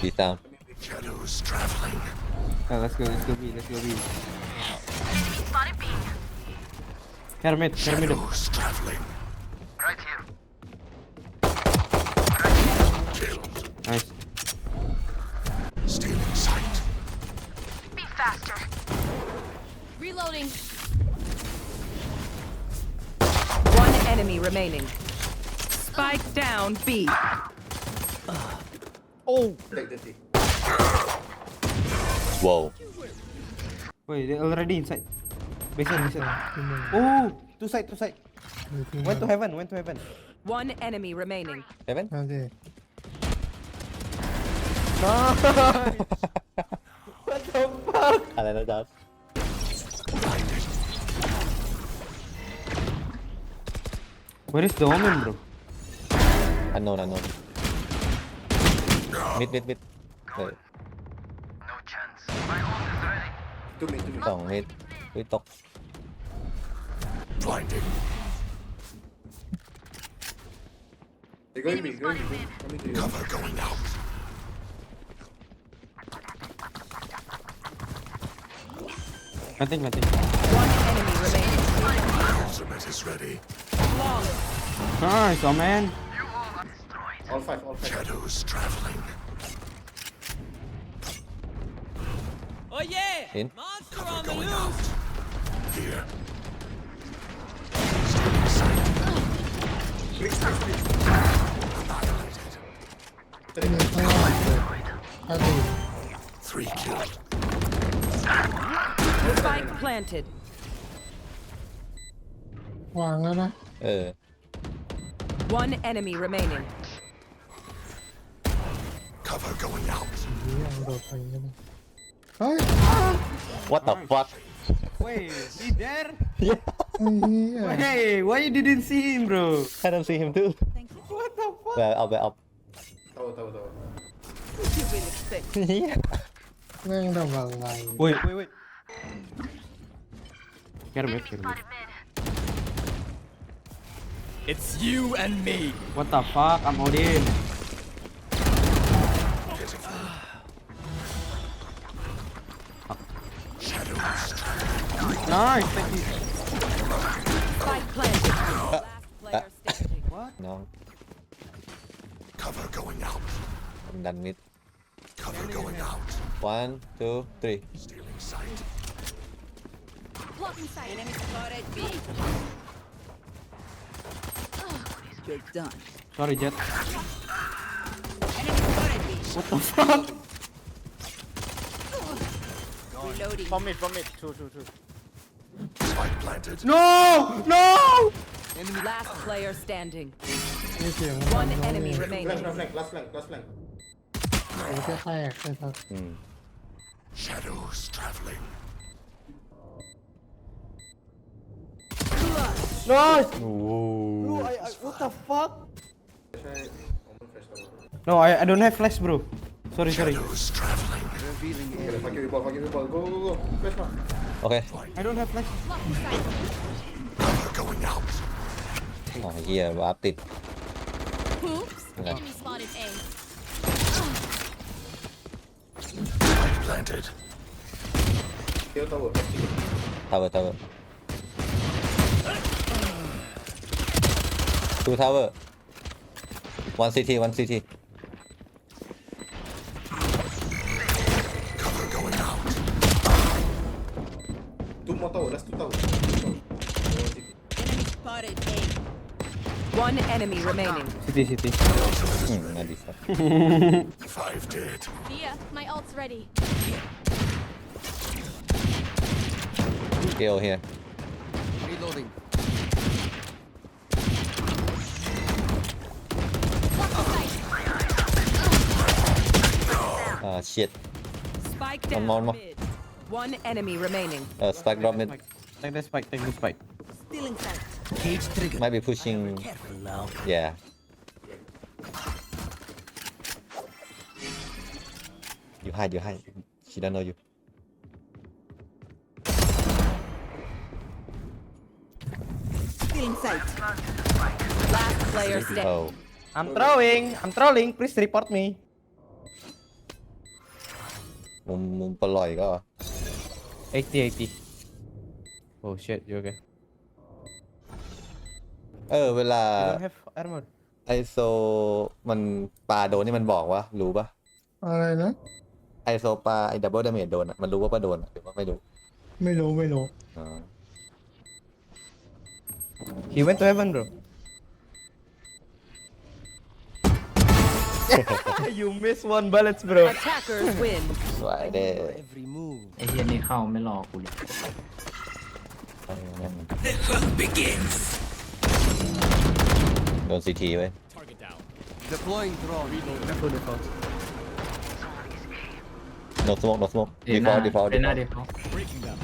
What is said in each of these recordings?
He's down. Shadows traveling. Uh, let's go, let's go B, let's go B. Kermit, Kermit. Shadows traveling. Killed. Nice. Stealing sight. Be faster. Reloading. One enemy remaining. Spike down B. Oh! Take the T. Whoa. Wait, they're already inside. Basement, basement. Oh! Two side, two side. Went to heaven, went to heaven. One enemy remaining. Heaven? Okay. Nice! what the fuck? I don't know that. Where is the omen, bro? Unknown, unknown. mid mid mid เออ Two mid, two mid. สองมิดวิตก Blinding. They going mid, going mid. Coming to you. Cover going out. Nothing, nothing. One enemy remaining. Ultimate is ready. Nice, omen. All five, all five. Shadows traveling. In. Monster on the Going loose! out. Here. Stealing sight. Annihilated. นี่ข้างล่างเลยถ้าดี Three killed. Spike planted. วางแล้วนะ เออ One enemy remaining. Cover going out. นี่ยังโดดไปอย่างนี้นะเฮ้ย What the fuck? Wait, he there? Yeah. yeah. Hey, why you didn't see him, bro? I don't see him too. What the fuck? Well, I'll bet up. Tahu, tahu, tahu. yeah. Wait, wait, wait. Get him, get him. It's you and me. What the fuck? I'm Odin. Nice, thank you. Spike planted. Last player uh, uh, standing. What? No, Cover going out. I'm done with. Cover going out. One, two, three. Stealing sight. Blocking sight. Enemy spotted B. Done. Sorry, Jet. What the fuck? Reloading. From mid, from mid. Two, two, two. Spike planted. No! No! Last player standing. นี่เสียง One enemy Flank, remaining. flank, flank. Last flank, last flank. เสียงแค่แตกเลยครับ อืม Shadows traveling. Nice! โอ้ Bro, I, I, what the fuck? Try Omen flash tower. No, I, I don't have flash, bro. Sorry, sorry. Shadows traveling. Okay, fuck you, ball, fuck you, ball. Go, go, go. Flash now. โอเค I don't have flash. Blocking sight. Cover going out. อ๋อเฮียวาร์ปติด Oops. Okay. Enemy spotted A. Spike planted. Kill tower. ทาวเวอร์ทาวเวอร์ two tower one city one city Cover on tower, last two towers. One enemy remaining. City, city. Hmm. Five dead. Yeah, my ult's ready. Kill here. Reloading. Ah, shit. Spike down One more, one more. One enemy remaining. uh spike drop mid Take the spike, take the spike. Stealing sight. Cage trigger. might be pushing Careful now. yeah you hide you hide she don't know you Stealing sight. Last player standing. oh I'm throwing, I'm trolling. Please report me. มุมมุมปล่อยก็ 80 80 oh shit you okay เออ เวลา you don't have armor ไอโซมันปลาโดนนี่มันบอกว่ารู้ปะอะไรนะ ไอโซปลาไอดับเบิลดาเมจโดนอะมันรู้ว่าปลาโดนอะหรือว่าไม่รู้ไม่รู้ไม่รู้ อ๋อ he went to heaven bro you miss one balance bro Attackers win. สวยเด้ Every move. ไอ้เฮียนี่เข้าไม่รอกูเลย โดนซีทีไว้ Target down. Deploying drone. Reloading. full default โนสโมกโนสโมก เอ็ ดี นห ฟอ น้า ลดีฟอล เอ็ ดี นห ฟอ น้า ล ดีฟอล Breaking them.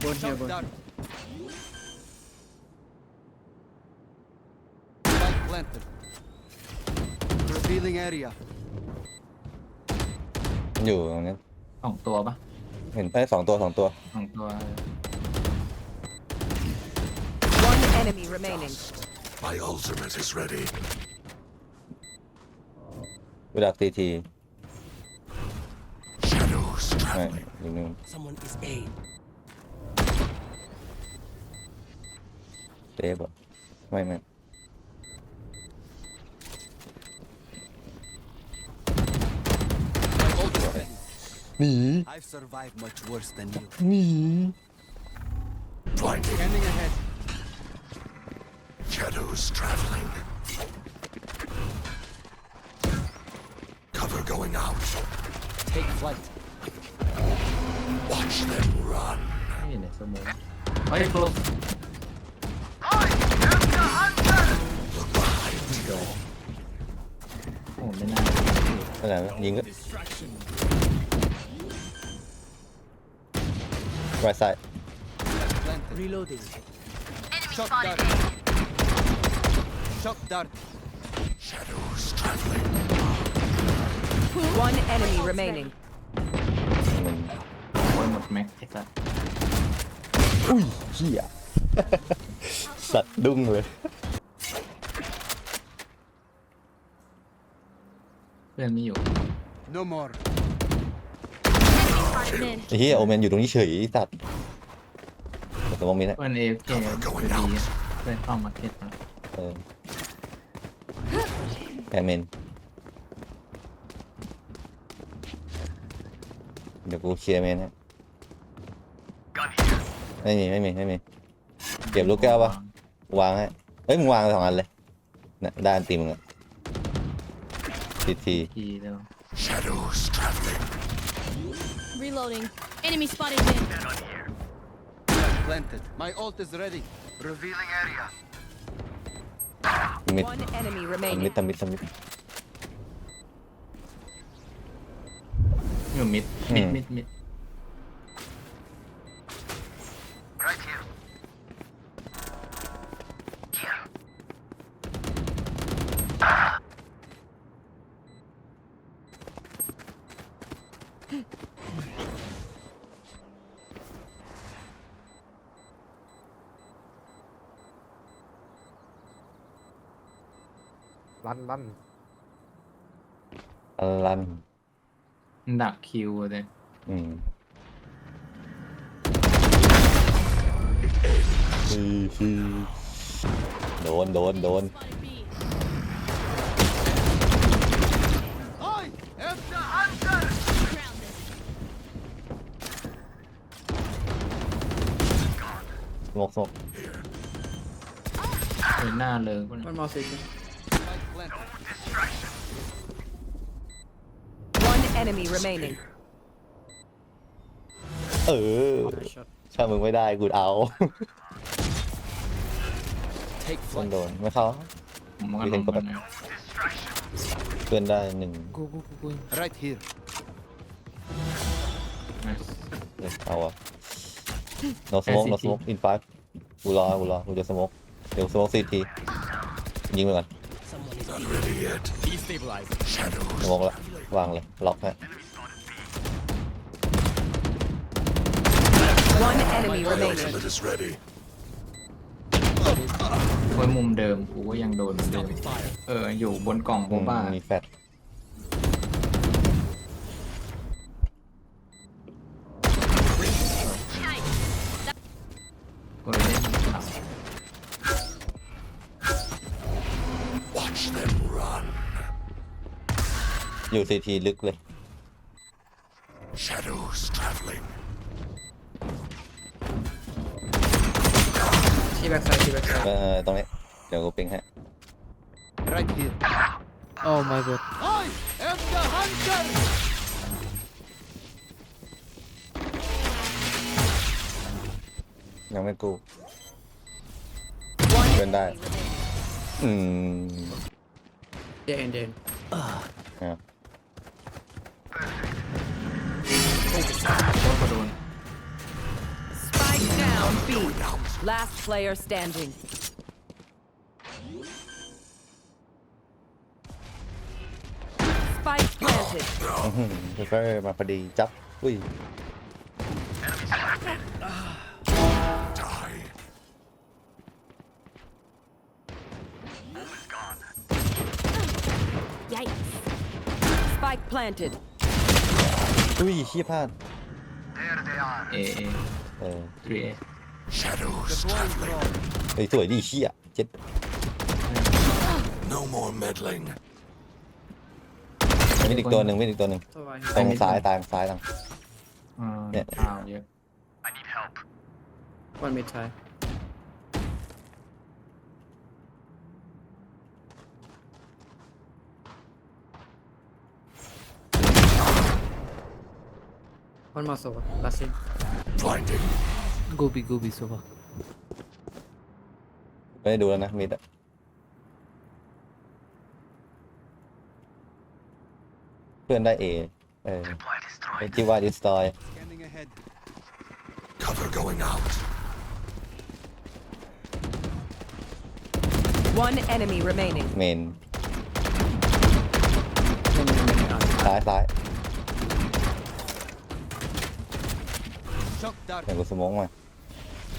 Cover going out. Shock dart. Spike planted. Revealing area. อยู่ตรงนั้น สองตัวปะ เห็นไปสองตัวสองตัว สองตัว One enemy remaining. My ultimate is ready. เวลาซีที Shadows ไม่ traveling. อยู่นึง Someone is A. เตะบ่ไม่ไม่ My ult is ready. หนี I've survived much worse than you. หนี Blinding. Scanning ahead. Shadows traveling. Cover going out. Take flight. Watch them run. ไม่เห็นในสมองเฮ้ย โคล Look behind you. โอ้ไม่น่า ขนาดนั้นยิงก็ Distraction. right side Planted. Reloading. Shock dart. Shock dart. Shadows traveling. One enemy remaining. มัน โอ้ยหมดแม็กไอ้สัส อุ้ยเหี้ย สัตว์ดุ้งเลย เพื่อนไม่อยู่ No more. Spotted mid. ไอ้เหี้ยโอเมนอยู่ตรงนี้เฉยไอ้สัตว์แต่มองมีนะเพื่อนเอฟเคดีเพื่อนเข้ามาร์เก็ตแล้วเออแอมเมนเดี๋ยวกูเคลียร์เมนนะไม่มีไม่มีไม่มีเก็บลูกแก้วปะ วางให้เฮ้ยมึงวางสองอันเลยนะด้านตีมึงอะทีทีทีแล้ว Shadows traveling. Reloading. Enemy spotted mid. Planted. My ult is ready. Revealing area. มิด One enemy ทำมิ remaining. ดทำมิดทำมิด อยู่มิดอืมิดมมิดมิด ลั่นลั่นอัลลันดักคิวเลยอืมฮีฮีโดนโดนโดน Spotted B. I am the hunter. Grounded. สโมกสโมกเป็นหน้าเลยคน Spike planted. One enemy remaining. เออถ้ามึงไม่ได้กูเอา Take ต้อง flight. โดนไม่เข้าผมก็มีลเห็นงกดไปแบบเพื่อนได้หนึ่ง Go go go go. Right here. เลยเอาอะ no smoke no smoke in five กูรอกูรอกูจะสโมกเดี๋ยวสโมกซีทียิงไปก่อน ส Shadows. โมกละวางเลยล็อกฮะ One enemy My remaining. ultimate is ready. โอ้ยมุมเดิมกูก็ยังโดนเหมือนเดิมเออ อยู่บนกล่องโบอืมบ้ามีแฟด อยู่ซีทีลึกเลย Shadows traveling. ที่แบ็กไซด์ที่แบ็กไซด์ เออตรงนี้ เดี๋ยวกูปิงให้ Right here. Oh my god I am the hunter. ยังไม่กู One Bên đây. enemy remaining. อืมเดนเดนครับโดน B. Last player standing. Spike planted. อื้อหือเฟอร์มาพอดีจับ อุ้ย Die. Yikes. Spike planted. อุ้ยขี้พลาด There they are. เอเอเออ ทรีเอ Shadows traveling. เฮ้ยสวยดีเชี่ยเจ็ด No more meddling. มีอีกตัวหนึ่งมีอีกตัวหนึ่งตรงซ้ายตางซ้ายตางอ่าเนี่ย อ้าวเยอะ I need help. One mid side One more over last in Blinding. Go B go B so far ไม่ได้ดูแล้วนะมิดอะเพื่อนได้เอเออ Supply ไอ้ destroyed. ที่ว่าดิสตอย Scanning ahead. Cover going out. One enemy remaining. เมนซ้ายซ้าย Shock dart. เดี๋ยวกูสโมองมา